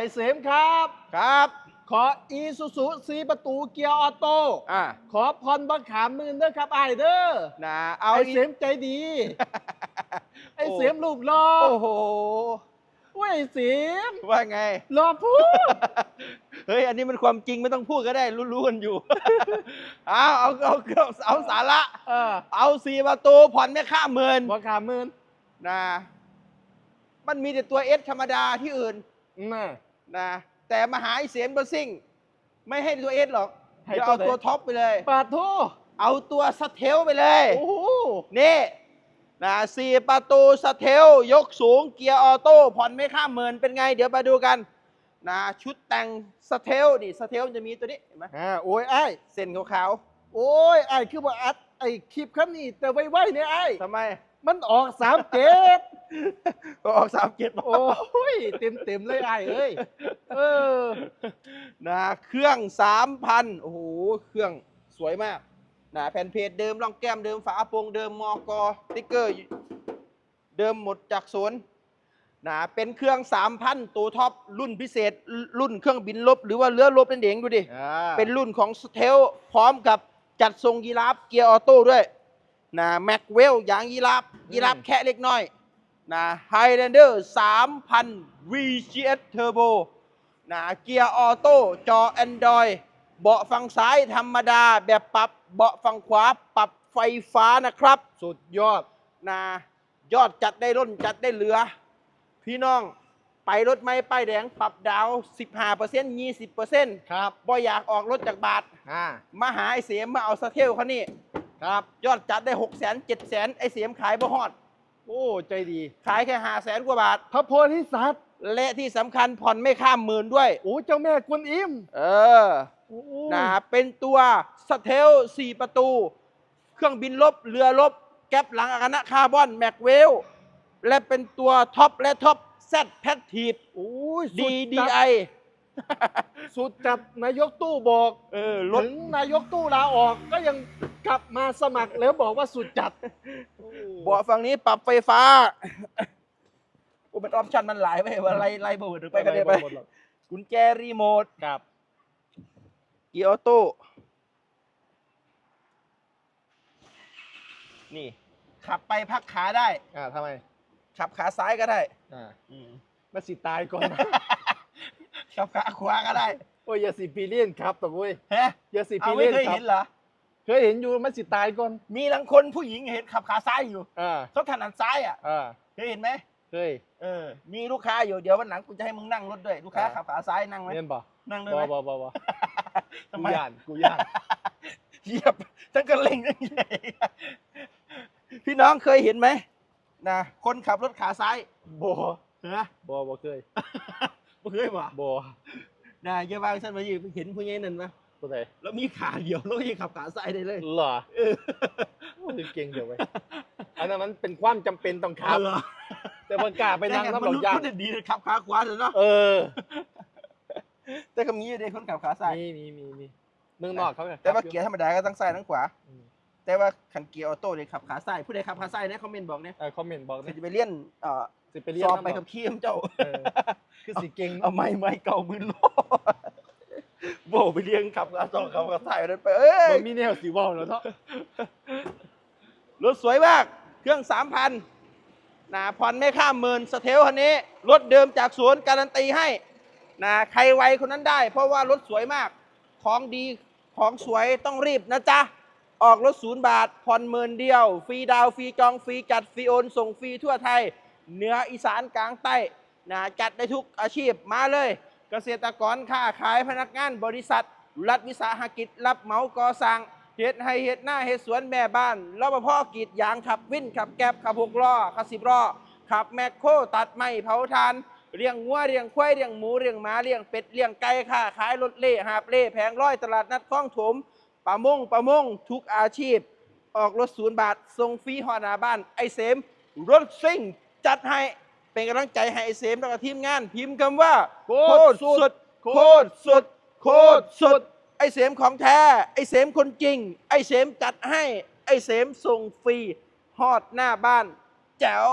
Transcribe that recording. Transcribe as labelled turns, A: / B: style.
A: อ้เสมครับ
B: ครับ
A: ขออีซูซูสีประตูเกียร์ออโต้
B: อ่า
A: ขอพรบังขามมือเด้อครับไอ้เด้อ
B: นะเอา
A: ไอ้
B: อี
A: เสมใจดี ไอ้เสมรูปรอ
B: โอ้โห
A: ว้ยไอ้เสม
B: ว่าไง
A: รอพูด
B: เฮ้ย อันนี้มันความจริงไม่ต้องพูดก็ได้ รู้ๆกันอยู่ เอาเอาเอาเอาเอาสาระ
A: เออ
B: เอาสี่ประตูผ่อนไม่ข้ามหมื่น
A: บังขามมือ
B: นะมันมีแต่ตัวเอสธรรมดาที่อื่น
A: น่ะ
B: นะแต่มาหาไอ้เสียงเบอร์ซิ่ง ไม่ให้ตัวเอสหรอก
A: ให้
B: เดี๋ยว
A: ตัว
B: เอา
A: ไหน
B: ตัวท็อปไปเลย
A: ปาดโท
B: เอาตัวสเทลไปเลย
A: โอ้โห
B: นี่นะสี่ประตูสเทลยกสูงเกียร์ออโต้ผ่อนไม่ข้ามหมื่นเป็นไง เดี๋ยวมาดูกันนะชุดแต่งสเทลดิสเทลจะมีตัวนี้เห็นไหม
A: อ่าโอ้ยไอ้
B: เส้นขาว
A: โอ้ยไอ้คือว่าอัดไอ้คลิปคันนี้แต่ไวๆเนี่ยไอ้
B: ๆทำไม
A: มันออกสามเจ็ด
B: ก็ออกสามเกียร์
A: โอ้ยเต็มเต็มๆเลยไอ้เอ้ยเออ
B: นะเครื่องสามพันโอ้โหเครื่องสวยมากนะแผ่นเพจเดิมร่องแก้มเดิมฝาโปรงเดิมมอกอสติ๊กเกอร์ เดิมหมดจากศูนย์นะเป็นเครื่อง3,000ตัวท็อปรุ่นพิเศษ รุ่นเครื่องบินลบ หรือว่าเรือลบนั่นเองดูดิเป็นรุ่นของสเทลพร้อมกับจัดทรงยีราฟเกียร์ออโต้ด้วยนะแม็กเวลยางยีราฟยีราฟแค่เล็กน้อย นะไฮแลนเดอร์3,000 VGS Turbo นะเกียร์ออโต้จอ Android เบาะฝั่งซ้ายธรรมดาแบบปรับเบาะฝั่งขวาปรับไฟฟ้านะครับ
A: สุดยอด
B: นะยอดจัดได้ร่นจัดได้เหลือ พี่น้องไปรถไม่ป้ายแดงปรับดาว 15% 20%
A: ครับ
B: บ่อยากออกรถจากบาท
A: อ่า
B: มาหาไอ้เสียมมาเอาสเทลเขานี่
A: ครับ
B: ยอดจัดได้ 6 0 0 0 0 0 7 0 0 0 0ไอ้เสียมขายบ่ฮอด
A: โอ้ใจดี
B: ขายแค่5 0 0 0 0 0กว่าบาท
A: พระโพธิสัตว์
B: และที่สำคัญผ่อนไม่ข้ามหมื่นด้วย
A: โอ้เจ้าแม่กวนอิม
B: เออ
A: โอ้
B: นะเป็นตัวสเทล4ประตู เครื่องบินลบ เรือลบ แก๊ปหลังอากาศคาร์บอน แม็กเวล และเป็นตัวท็อปและท็อปแซดแพคทีฟ
A: โอ้ยสุ
B: ดี
A: ด
B: ดี
A: จัด
B: ไอ
A: สุดจัดนายกตู้บอก
B: เออรถ
A: ถึงนายกตู้ลาออกก็ยังกลับมาสมัครแล้วบอกว่าสุดจัด
B: เบาะฝั่งนี้ปรับไฟฟ้ากูเป็นออปชั่นมันหลายไปว่าไล่ไล่เบอร์ถึงไปกันเลยไป
A: หมดหรอก
B: กุญแจรีโมท
A: ครับ
B: เกียร์ออโต้นี่ ขับไปพักขาได้
A: อ่าทำไม
B: ขับขาซ้ายก็ได้
A: อ่า
B: อืม
A: มาสิตายก่อน
B: ขับขาขวาก็ได้
A: โอ้ยอย่าสิปีเลียนครับแต่เว้ย
B: ฮะ
A: อย่าสิ
B: เอา
A: ปี
B: ไม่
A: เลียน
B: เคย
A: ครั
B: เห็
A: บ
B: นเหรอ
A: เคยเห็นอยู่มาสิตายก่อน
B: มีบางคนผู้หญิงเห็นขับขาซ้ายอยู่
A: อ่า
B: เขาถนัดซ้ายอะ
A: อ่า
B: เคยเห็นไหม
A: เคย
B: เออ มีลูกค้าอยู่เดี๋ยววันหลังกูจะให้มึงนั่งรถด้วยลูกค้า
A: อ่า
B: ขับขาซ้ายนั่งไหม
A: เรียนบ่
B: นั่งได้
A: บ่
B: ไหม
A: บ่บ่บ่
B: ทำ
A: กู
B: ไม
A: ย่านกูย่าน
B: เหยียบทั้งกระเล่งทั้งใหญ่พี่น้องเคยเห็นไหมนะคนขับรถขาซ้าย
A: บ่
B: นะ
A: บ่บ่เคย
B: บ่เคยบ่
A: บ่
B: นะเยาวางฉันมาอยู่เห็นผู้ใหญ่นั่นไห ม
A: กูไหน
B: แล้วมีขาเดียวแล้วก็ยังขับขาซ้ายได้เลย
A: เหรอ
B: เออ
A: โอ้ยเก่งเดี๋ยวไว้ยอันนั้นมันเป็นความจำเป็นต้องขับ
B: เหรอ
A: แต่มันกล้าไปนั่ง
B: แต่
A: น้ำ
B: มั
A: หล
B: น
A: อก
B: รู้
A: ยาง
B: คนดีเลยขับขาขวาเลยเนาะ
A: เออ
B: แต่ก็มีอยู่เด็คนขับขาซ้าย
A: มีมีมีมีเมืองนอกเขาไง
B: แต่ว่าเกียร์ธรรมดาก็ทั้งซ้ายทั้งขวา
A: อืม
B: แต่ว่าขันเกียร์ออโต้เลยขับขาซ้ายผู้ใดขับขาซ้ายนะคอมเมนต์บอกเนี่ย
A: เออคอมเมนต์บอก
B: เขา
A: นะ
B: จะไปเลี่ยนเอ่อ
A: สิไปเรียน
B: สอบ
A: น้ำ
B: ไป
A: หร
B: กับขี้มเจ้า
A: เออคือสิเก่ง
B: เอาไม้ไม้เก่ามือโล โบไปเลี้ยงขับขาสองขับขาซ้ายนั้นไปเอ้ย
A: มันมีแนวสีวอลแล้วเนาะ
B: รถสวยมาก เครื่องสามพันนะผ่อนไม่ข้ามหมื่นสเทลคันนี้ รถเดิมจากสวนการันตีให้นะใครไวคนนั้นได้ เพราะว่ารถสวยมาก ของดีของสวยต้องรีบนะจ๊ะ ออกรถศูนย์บาท ผ่อนหมื่นเดียว ฟรีดาวน์ฟรีจองฟรีจัดฟรีโอนส่งฟรีทั่วไทย เหนืออีสานกลางใต้นะจัดได้ทุกอาชีพมาเลย เกษตรกรค้าขายพนักงานบริษัท รัฐวิสาหกิจ รับเหมาก่อสร้างเฮ็ดให้เฮ็ดหน้าเฮ็ดสวนแม่บ้านรปภกรีดยางขับวินขับแก๊บขับหกล้อขับสิบล้อขับแมคโครตัดไม้เผาทานเลี้ยงงัวเลี้ยงควายเลี้ยงหมูเลี้ยงหมาเลี้ยงเป็ดเลี้ยงไก่ค้าขายรถเล่หาบเล่แผงร้อยตลาดนัดคลองถมประมงประมงทุกอาชีพ ออกรถศูนย์บาทส่งฟรีหอนาบ้านไอเสมรถซิ่งจัดให้ เป็นกำลังใจให้ไอเสมแล้วก็ทีมงาน พิมพ์คำว่า
A: โค
B: โค
A: ต
B: ต
A: ร
B: ร
A: สุ
B: สุ
A: ด
B: ดโคตรสุด โคตรสุด ไอเสมของแท้ ไอเสมคนจริง ไอเสมจัดให้ ไอเสมส่งฟรีฮอดหน้าบ้าน แจ๋ว